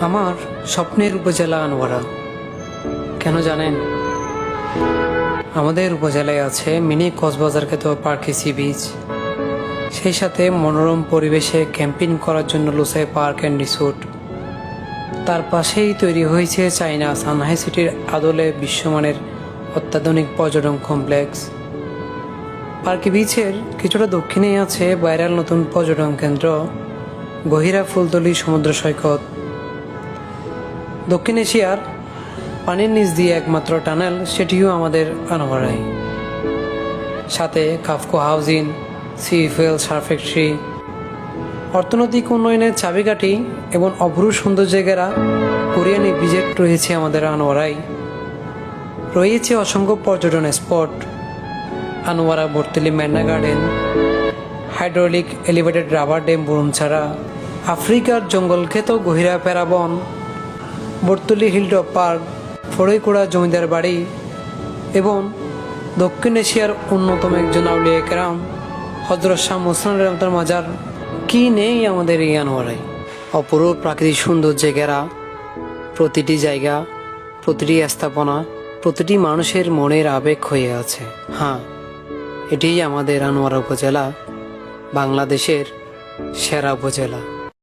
আমার স্বপ্নের উপজেলা আনোয়ারা। কেন জানেন? আমাদের উপজেলায় আছে মিনি কক্সবাজার পার্কে সি বিচ। সেই সাথে মনোরম পরিবেশে ক্যাম্পিং করার জন্য লুসাই পার্ক অ্যান্ড রিসোর্ট। তার পাশেই তৈরি হয়েছে চাইনা সানহাই সিটির আদলে বিশ্বমানের অত্যাধুনিক পর্যটন কমপ্লেক্স। পার্কি বিচের কিছুটা দক্ষিণেই আছে ভাইরাল নতুন পর্যটন কেন্দ্র, গহিরা ফুলতলি সমুদ্র সৈকত। দক্ষিণ এশিয়ার পানির নিচ দিয়ে একমাত্র টানেল, সেটিও আমাদের আনোয়ারাই সাথে কাফকো হাউজিং, সি ফুয়েল সার ফ্যাক্টরি, অর্থনৈতিক উন্নয়নের চাবিকাঠি এবং অপরূপ সৌন্দর্য জায়গারা কোরিয়ানি বিজেট রয়েছে আমাদের আনোয়ারাই রয়েছে অসংখ্য পর্যটন spot, Anwara, Bartali ম্যান্না garden, hydraulic elevated rubber dam বুরুমছাড়া আফ্রিকার জঙ্গলক্ষেত গহিরা প্যারাবন বর্তলি হিলটপ পার্ক ফড়ইকুড়া জমিদার বাড়ি এবং দক্ষিণ এশিয়ার অন্যতম একজন আউলিয়া কেরাম হজরত শাহ মুসলান রহমতার মাজার। কি নেই আমাদের এই আনোয়ারাই অপরূপ প্রাকৃতিক সৌন্দর্যে ঘেরা প্রতিটি জায়গা, প্রতিটি স্থাপনা, প্রতিটি মানুষের মনের আবেগ হয়ে আছে। হ্যাঁ এটিই আমাদের আনোয়ারা উপজেলা, বাংলাদেশের সেরা উপজেলা।